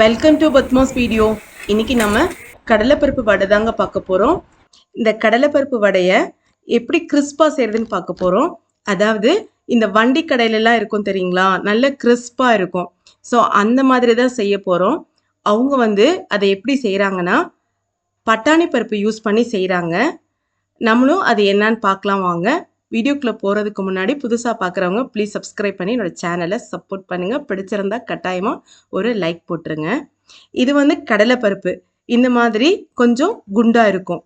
Welcome to Padma's video இன்னைக்கு நம்ம கடலைப்பருப்பு வடை தாங்க பார்க்க போகிறோம் இந்த கடலைப்பருப்பு வடையை எப்படி கிறிஸ்பாக செய்கிறதுன்னு பார்க்க போகிறோம் அதாவது இந்த வண்டி கடையிலலாம் இருக்கும் தெரியுங்களா? நல்ல கிறிஸ்பாக இருக்கும். ஸோ அந்த மாதிரி தான் செய்ய போகிறோம் அவங்க வந்து அதை எப்படி செய்கிறாங்கன்னா பட்டாணி பருப்பு யூஸ் பண்ணி செய்கிறாங்க நம்மளும் அது என்னன்னு பார்க்கலாம் வாங்க. வீடியோக்குள்ளே போகிறதுக்கு முன்னாடி புதுசாக பார்க்குறவங்க ப்ளீஸ் சப்ஸ்கிரைப் பண்ணி என்னோடய சேனலை சப்போர்ட் பண்ணுங்கள் பிடிச்சிருந்தா கட்டாயமாக ஒரு லைக் போட்டுருங்க. இது வந்து கடலைப்பருப்பு இந்த மாதிரி கொஞ்சம் குண்டாக இருக்கும்.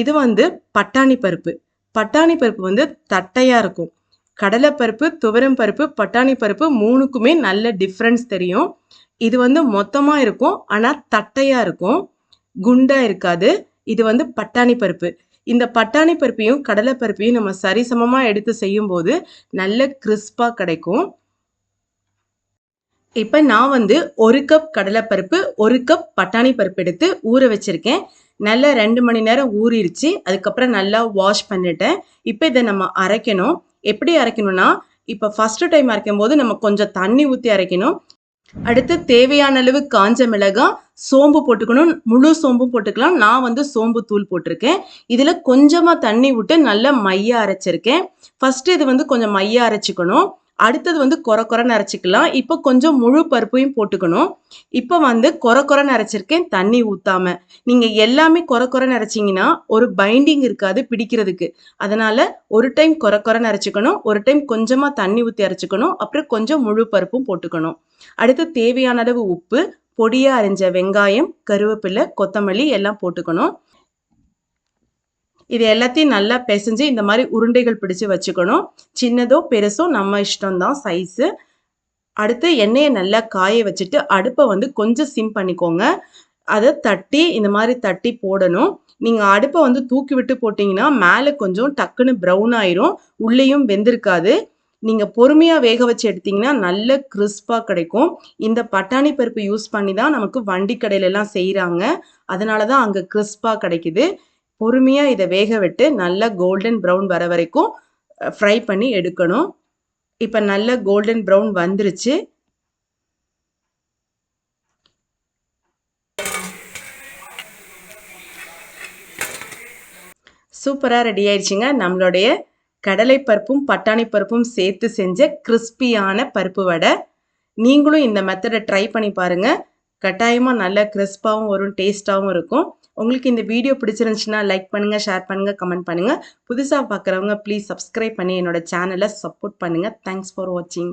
இது வந்து பட்டாணி பருப்பு. பட்டாணி பருப்பு வந்து தட்டையாக இருக்கும். கடலைப்பருப்பு துவரம் பருப்பு பட்டாணி பருப்பு மூணுக்குமே நல்ல டிஃப்ரென்ஸ் தெரியும். இது வந்து மொத்தமாக இருக்கும். ஆனால் தட்டையாக இருக்கும். குண்டாக இருக்காது. இது வந்து பட்டாணி பருப்பு. இந்த பட்டாணி பருப்பையும் கடலை பருப்பையும் நம்ம சரிசமமாக எடுத்து செய்யும்போது நல்ல கிறிஸ்பாக கிடைக்கும். இப்போ நான் வந்து ஒரு கப் கடலைப்பருப்பு ஒரு கப் பட்டாணி பருப்பு எடுத்து ஊற வச்சிருக்கேன். நல்லா ரெண்டு மணி நேரம் ஊறிடுச்சு அதுக்கப்புறம் நல்லா வாஷ் பண்ணிட்டேன். இப்போ இதை நம்ம அரைக்கணும். எப்படி அரைக்கணும்னா இப்போ ஃபஸ்ட்டு டைம் அரைக்கும் போது நம்ம கொஞ்சம் தண்ணி ஊற்றி அரைக்கணும். அடுத்து தேவையான அளவு காஞ்ச மிளகாய் சோம்பு போட்டுக்கணும். முழு சோம்பும் போட்டுக்கலாம். நான் வந்து சோம்பு தூள் போட்டிருக்கேன். இதில் கொஞ்சமாக தண்ணி விட்டு நல்லா மைய அரைச்சிருக்கேன். ஃபஸ்ட்டு இது வந்து கொஞ்சம் மைய அரைச்சிக்கணும். அடுத்தது வந்து கொர கொரன்னு அரைச்சிக்கலாம். இப்போ கொஞ்சம் முழு பருப்பையும் போட்டுக்கணும். இப்போ வந்து கொர கொரன்னு அரைச்சிருக்கேன். தண்ணி ஊற்றாம நீங்கள் எல்லாமே கொர கொரன்னு அரைச்சிங்கன்னா ஒரு பைண்டிங் இருக்காது பிடிக்கிறதுக்கு. அதனால் ஒரு டைம் கொர கொரன்னு அரைச்சிக்கணும். ஒரு டைம் கொஞ்சமாக தண்ணி ஊற்றி அரைச்சிக்கணும். அப்புறம் கொஞ்சம் முழு பருப்பும் போட்டுக்கணும். அடுத்து தேவையான அளவு உப்பு பொடியாக அரிஞ்ச வெங்காயம் கருவேப்பிலை கொத்தமல்லி எல்லாம் போட்டுக்கணும். இது எல்லாத்தையும் நல்லா பிசைஞ்சு இந்த மாதிரி உருண்டைகள் பிடிச்சு வச்சுக்கணும். சின்னதோ பெருசோ நம்ம இஷ்டம்தான் சைஸு அடுத்து எண்ணெயை நல்லா காய வச்சுட்டு அடுப்பை வந்து கொஞ்சம் சிம் பண்ணிக்கோங்க. அதை தட்டி இந்த மாதிரி தட்டி போடணும். நீங்கள் அடுப்பை வந்து தூக்கி விட்டு போட்டிங்கன்னா மேலே கொஞ்சம் டக்குன்னு ப்ரௌன் ஆயிரும். உள்ளேயும் வெந்திருக்காது. நீங்கள் பொறுமையாக வேக வச்சு எடுத்தீங்கன்னா நல்ல கிறிஸ்பாக கிடைக்கும். இந்த பட்டாணி பருப்பு யூஸ் பண்ணி தான் நமக்கு வண்டி கடையிலலாம் செய்கிறாங்க அதனால தான் அங்கே கிறிஸ்பாக கிடைக்குது. பொறுமையாக இதை வேக விட்டு நல்லா கோல்டன் ப்ரௌன் வர வரைக்கும் ஃப்ரை பண்ணி எடுக்கணும். இப்போ நல்ல கோல்டன் ப்ரௌன் வந்துருச்சு. சூப்பராக ரெடி ஆயிடுச்சுங்க. நம்மளுடைய கடலை பருப்பும் பட்டாணி பருப்பும் சேர்த்து செஞ்ச கிறிஸ்பியான பருப்பு வடை. நீங்களும் இந்த மெத்தடை ட்ரை பண்ணி பாருங்கள் கட்டாயமாக நல்ல கிறிஸ்பாகவும் வரும் டேஸ்ட்டாகவும் இருக்கும். உங்களுக்கு இந்த வீடியோ பிடிச்சிருந்துச்சுன்னா லைக் பண்ணுங்கள் ஷேர் பண்ணுங்கள் கமெண்ட் பண்ணுங்கள் புதுசாக பார்க்குறவங்க ப்ளீஸ் சப்ஸ்கிரைப் பண்ணி என்னோட சேனலை சப்போர்ட் பண்ணுங்கள் தேங்க்ஸ் ஃபார் வாட்சிங்